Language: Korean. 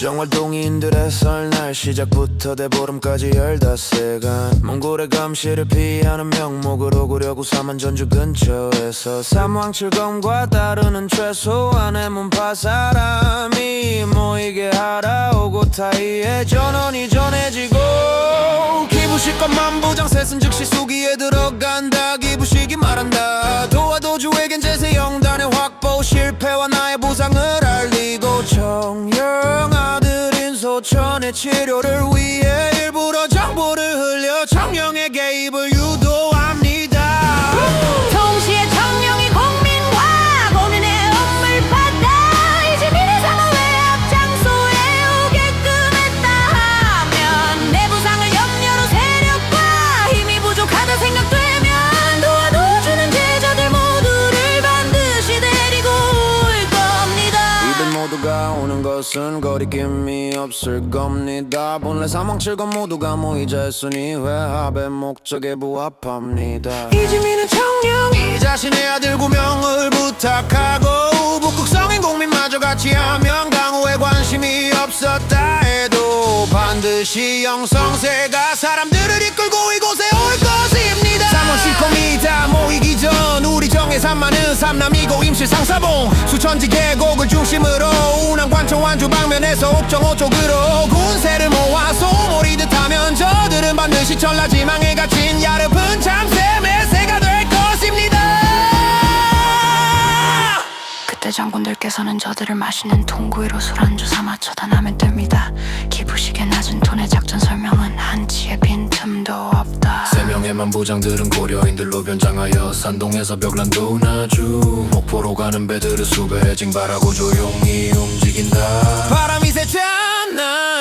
정월동인들의 설날 시작부터 대보름까지 열다세간 몽골의 감시를 피하는 명목으로 구려구 사만 전주 근처에서 삼왕칠검과 따르는 최소한의 문파 사람이 모이게 하라 오고 타이에 전원이 전해지고 기부식 것만 부장 셋은 즉시 수기에 들어간다. 기부식이 말한다 소천의 치료를 위해 일부러 정보를 흘려 청령에게 입을 것은 거리낌이 없을 겁니다. 본래 사망칠건 모두가 모이자 했으니 회합의 목적에 부합합니다. 이지민은 청룡이 자신의 아들 구명을 부탁하고 북극성인 국민마저 같이 하면 강호에 관심이 없었다 해도 반드시 영성세가 사람들을 이끌고 이곳 임실 상사봉. 수천지 계곡을 중심으로 운항 관청 완주 방면에서 옥정호 쪽으로 군세를 모아 소몰이 듯 하면 저들은 반드시 전라지망에 갇힌 야릇은 참새 매새가 될 것입니다. 그때 장군들께서는 저들을 마시는 통구이로 술안주 삼아 쳐다나면 뜹니다 하지만 부장들은 고려인들로 변장하여 산동에서 벽란도 나주 목포로 가는 배들을 수배해 징발하고 조용히 움직인다. 바람이 세잖아.